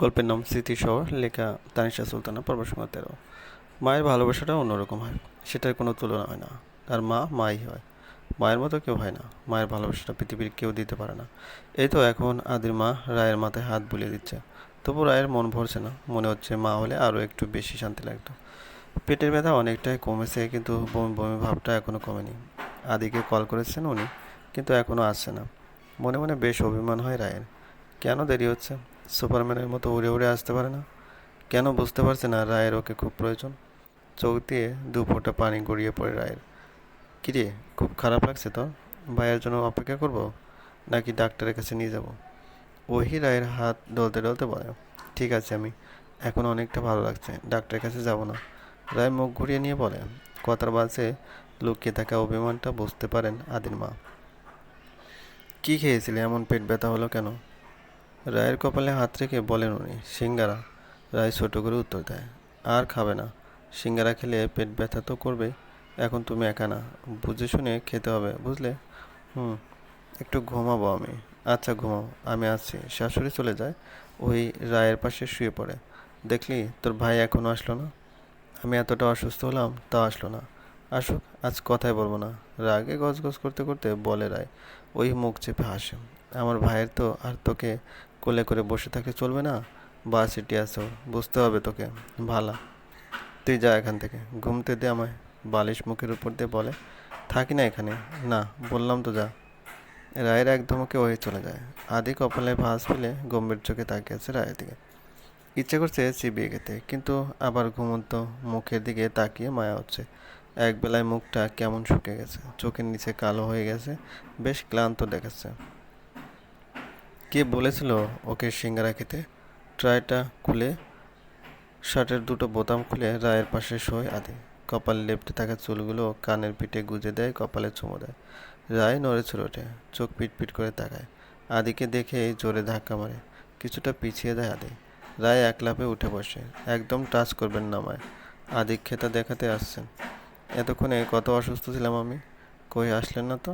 গল্পের নাম স্মৃতিসহ লেখা তানিশা সুলতানা পর্বসংখ্যা তেরো। মায়ের ভালোবাসাটা অন্যরকম হয়, সেটার কোনো তুলনা হয় না। আর মা মাই হয়, মায়ের মতো কেউ হয় না, মায়ের ভালোবাসাটা পৃথিবীর কেউ দিতে পারে না। এই তো এখন আদির মা রায়ের মাথায় হাত বুলিয়ে দিচ্ছে। তবু রায়ের মন ভরছে না, মনে হচ্ছে মা হলে আরও একটু বেশি শান্তি লাগতো। পেটের ব্যথা অনেকটাই কমেছে, কিন্তু বমি বমি ভাবটা এখনও কমেনি। আদিকে কল করেছেন উনি, কিন্তু এখনও আসছে না। মনে মনে বেশ অভিমান হয় রায়ের। কেন দেরি হচ্ছে? সুপারম্যানের মতো উড়ে উড়ে আসতে পারে না। কেন বুঝতে পারছে না রায়ের ওকে খুব প্রয়োজন। চোখ দিয়ে দু ফোঁটা পানি গড়িয়ে পড়ে রায়ের। কিরে খুব খারাপ লাগছে তো ভাইয়ের জন্য অপেক্ষা করব? নাকি ডাক্তারের কাছে নিয়ে যাব? ওহি রায়ের হাত ডলতে ডলতে বলে, ঠিক আছে আমি, এখন অনেকটা ভালো লাগছে, ডাক্তারের কাছে যাব না। রায় মুখ ঘুরিয়ে নিয়ে বলে, কথার বাসে লুকিয়ে থাকা অভিমানটা বুঝতে পারেন আদির মা। কী খেয়েছিলে? এমন পেট ব্যথা হলো কেন? রায়ের কপালে হাত রেখে বলেন উনি, সিঙ্গারা। রায় ছোট করে উত্তর দেয়, আর খাবে না। সিঙ্গারা খেলে পেট ব্যথা তো করবে এখন তুমি একা না। বুঝে শুনে খেতে হবে, বুঝলে? হুম, একটু ঘুমাবো আমি। আচ্ছা ঘুমাও, আমি আসছি। শাশুড়ি চলে যায়, ওই রায়ের পাশে শুয়ে পড়ে। দেখলি, তোর ভাই এখনও আসলো না? আমি এতটা অসুস্থ হলাম, তা আসলো না। আসুক, আজ কথাই বলব না। রাগে গজগজ করতে করতে বলে রায়, ওই মুখ চেপে হাসে, আমার ভাইয়ের তো আর তোকে কোলে করে বসে থাকলে চলবে না? বা সিটি আসো বুঝতে হবে তোকে, ভালা। তুই যা এখান থেকে, ঘুমতে দে আমায়, বালিশ মুখের উপর দিয়ে বলে। থাকি না এখানে, না, বললাম তো যা। রায়ের এক ধমকে ওই চলে যায়। আদি কপালে ভাঁজ ফেলে গম্ভীর চোখে তাকিয়ে আছে রায়ের দিকে। ইচ্ছে করছে চিবিয়ে খেতে, কিন্তু আবার ঘুমন্ত মুখের দিকে তাকিয়ে মায়া হচ্ছে। এক বেলায় মুখটা কেমন শুকে গেছে, চোখের নিচে কালো হয়ে গেছে, বেশ ক্লান্ত দেখাচ্ছে। কে বলেছিল ওকে সিঙ্গারা খেতে? ট্রাইটা খুলে, শার্টের দুটো বোতাম খুলে রায়ের পাশে শোয় আদি। কপালে লেপটে থাকা চুলগুলো কানের পিঠে গুজে দেয়, কপালে চুমো দেয়। রায় নড়ে চড়ে ওঠে, চোখ পিটপিট করে তাকায়। আদিকে দেখে জোরে ধাক্কা মারে, কিছুটা পিছিয়ে দেয় আদি। রায় এক লাফে উঠে বসে, একদম টাচ করবেন না আমায়। আদি খেতা দেখাতে আসছেন। এতক্ষণে কত অসুস্থ ছিলাম আমি? কই আসলেন না তো?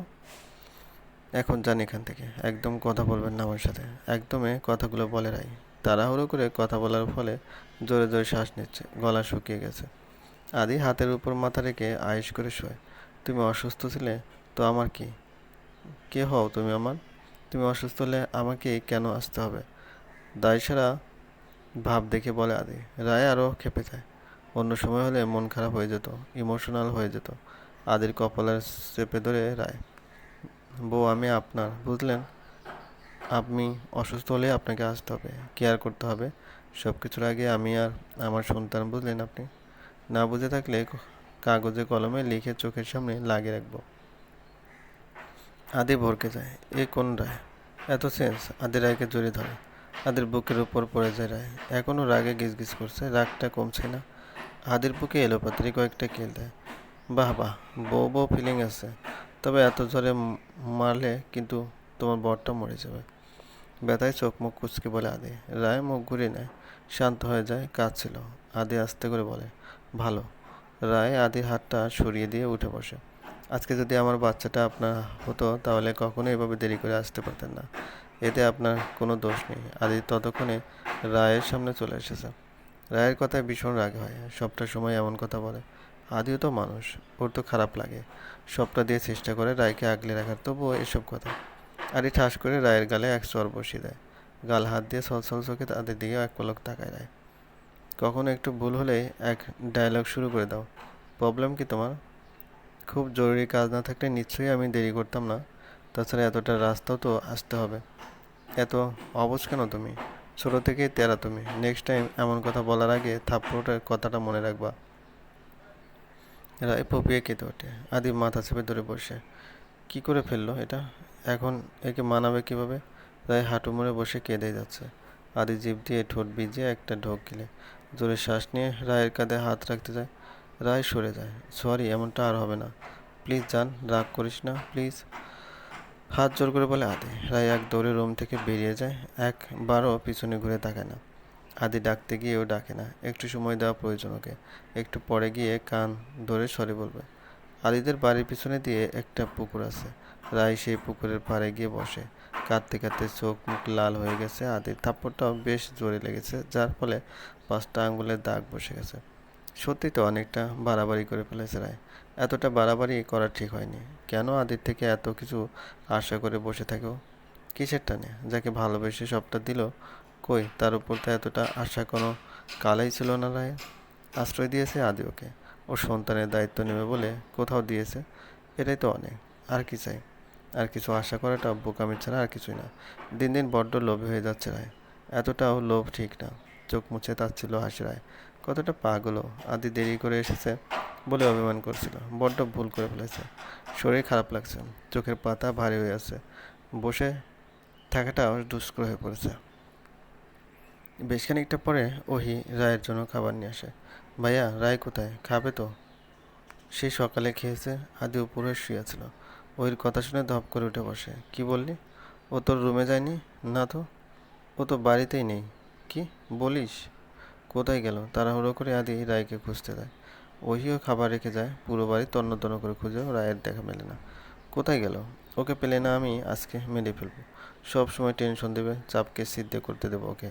এখন যান এখান থেকে। একদম কথা বলবেন না আমার সাথে। একদমে কথাগুলো বলে রাই তাড়াহুড়ো করে কথা বলার ফলে জোরে জোরে শ্বাস নিচ্ছে। গলা শুকিয়ে গেছে। আদি হাতের উপর মাথা রেখে আয়েস করে শোয়, তুমি অসুস্থ ছিলে? তো আমার কি? কে হও তুমি আমার? তুমি অসুস্থ হলে আমাকে কেন আসতে হবে? দায়সারা ভাব দেখে বলে আদি, রায় আরও খেপে যায়। অন্য সময় হলে মন খারাপ হয়ে যেত, ইমোশনাল হয়ে যেত। আদির কপালের চেপে ধরে রায় বউ, আমি আপনার, বুঝলেন? আপনি অসুস্থ হলে আপনাকে আসতে হবে, কেয়ার করতে হবে। সব কিছুর আগে আমি আর আমার সন্তান, বুঝলেন আপনি? না বুঝে থাকলে কাগজে, কলমে লিখে চোখের সামনে লাগিয়ে রাখব। আদি ভরকে যায়, এ কোন রায়? এত সেন্স আদি রায়কে জড়িয়ে ধরে। আদির বুকের উপর পড়ে যায় রায়। এখনও রাগে গিজগিজ করছে, রাগটা কমছে না। আদির বুকে এলোপাতারি কয়েকটা কেল দেয়। বাহ বাহ, বউ বউ ফিলিং আছে। তবে এত জোরে মারলে কিন্তু তোমার বরটা মরে যাবে। ব্যথায় চোখ মুখ কুচকে বলে আদি, রায় মুখ ঘুরিয়ে নেয়, শান্ত হয়ে যায়, কাঁদছিল। আদি আস্তে করে বলে, ভালো। রায় আদির হাতটা সরিয়ে দিয়ে উঠে বসে। আজকে যদি আমার বাচ্চাটা আপনার হতো, তাহলে কখনো এভাবে দেরি করে আসতে পারতেন না। এতে আপনার কোনো দোষ নেই। আদি ততক্ষণে রায়ের সামনে চলে এসেছে। রায়ের কথায় ভীষণ রাগ হয়। সবটা সময় এমন কথা বলে। আদিও তো মানুষ, ওর তো খারাপ লাগে। সবটা দিয়ে চেষ্টা করে রায়কে আগলে রাখার, তবুও এসব কথা। আদি ঠাস করে রায়ের গালে এক চর বসিয়ে দেয়। গাল হাত দিয়ে সলসল চোখে তাদের দিকে এক পলক তাকায় রায়। কখনো একটু ভুল হলেই এক ডায়লগ শুরু করে দাও। প্রবলেম কি তোমার? খুব জরুরি কাজ না থাকলে নিশ্চয়ই আমি দেরি করতাম না। তাছাড়া এতটা রাস্তাও তো আসতে হবে। এত অবশ কেন তুমি? ছোটো থেকেই তেরা তুমি। নেক্সট টাইম এমন কথা বলার আগে থাপ্পড়টার কথাটা মনে রাখবা। রায় পপিয়ে কেঁদে ওঠে আদি মাথা চেপে ধরে বসে। কি করে ফেলল এটা? এখন একে মানাবে কীভাবে? রায় হাঁটু মুড়ে বসে কেঁদে যাচ্ছে। আদি জিভ দিয়ে ঠোঁট ভিজিয়ে একটা ঢোক গিলে। জোরে শ্বাস নিয়ে রায়ের কাঁধে হাত রাখতে যায়। রায় সরে যায়। সরি, এমনটা আর হবে না। প্লিজ যান, রাগ করিস না, প্লিজ। হাত জোর করে বলে, আদি। রায় এক দৌড়ে রুম থেকে বেরিয়ে যায়। একবারও পিছনে ঘুরে তাকায় না। আদি ডাকতে গিয়েও ডাকে না। একটু সময় দেওয়া প্রয়োজন ওকে। একটু পরে গিয়ে কান ধরে সরে বলবে, আদিদের বাড়ির পিছনে দিয়ে একটা পুকুর আছে। রায় সেই পুকুরের পাড়ে গিয়ে বসে। কাঁদতে কাঁদতে চোখ মুখ লাল হয়ে গেছে। আদির থাপ্পড়টাও বেশ জোরে লেগেছে, যার ফলে পাঁচটা আঙ্গুলের দাগ বসে গেছে। সত্যি তো অনেকটা বাড়াবাড়ি করে ফেলেছে রায়। এতটা বাড়াবাড়ি করা ঠিক হয়নি। কেন আদির থেকে এত কিছু আশা করে বসে থাকো কিসের টানে যাকে ভালোবেসে সবটা দিল কই? তার উপর তো এতটা আশা কোনো কালাই ছিল না রায়। আশ্রয় দিয়েছে আদি ওকে ও সন্তানের দায়িত্ব নেবে বলে কোথাও দিয়েছে, এটাই তো অনেক। আর কি চাই? আর কিছু আশা করাটা বোকামি ছাড়া আর কিছুই না। দিন দিন বড্ড লোভী হয়ে যাচ্ছে রায়। এতটাও লোভ ঠিক না। চোখ মুছে তাচ্ছিল হাসি রায়। কতটা পাগলও। আদি দেরি করে এসেছে বলে অভিমান করছিল। বড্ড ভুল করে ফেলেছে। শরীর খারাপ লাগছে। চোখের পাতা ভারী হয়ে আছে। বসে থাকাটাও দুষ্কর হয়ে পড়েছে। বেশ খানিকটা পরে ওহি রায়ের জন্য খাবার নিয়ে আসে। ভাইয়া, রায় কোথায়? খাবে তো? সে সকালে খেয়েছে, আদি উপরে শুয়েছিল ওর কথা শুনে ধপ করে উঠে বসে। কি বললি? ও তোর রুমে যায়নি? না তো। ও তো বাড়িতেই নেই। কি? বলিস? কোথায় গেল? তাড়াহুড়ো করে আদি রায়কে খুঁজতে যায়। ওহিও খাবার রেখে যায়। পুরো বাড়ি তন্ন তন্ন করে খুঁজেও রায়ের দেখা মেলে না। কোথায় গেল? ওকে পেলে না আমি, আজকে মেরে ফেলব। সব সময় টেনশন দেবে, চাপকে সিদ্ধ করতে দেবো ওকে।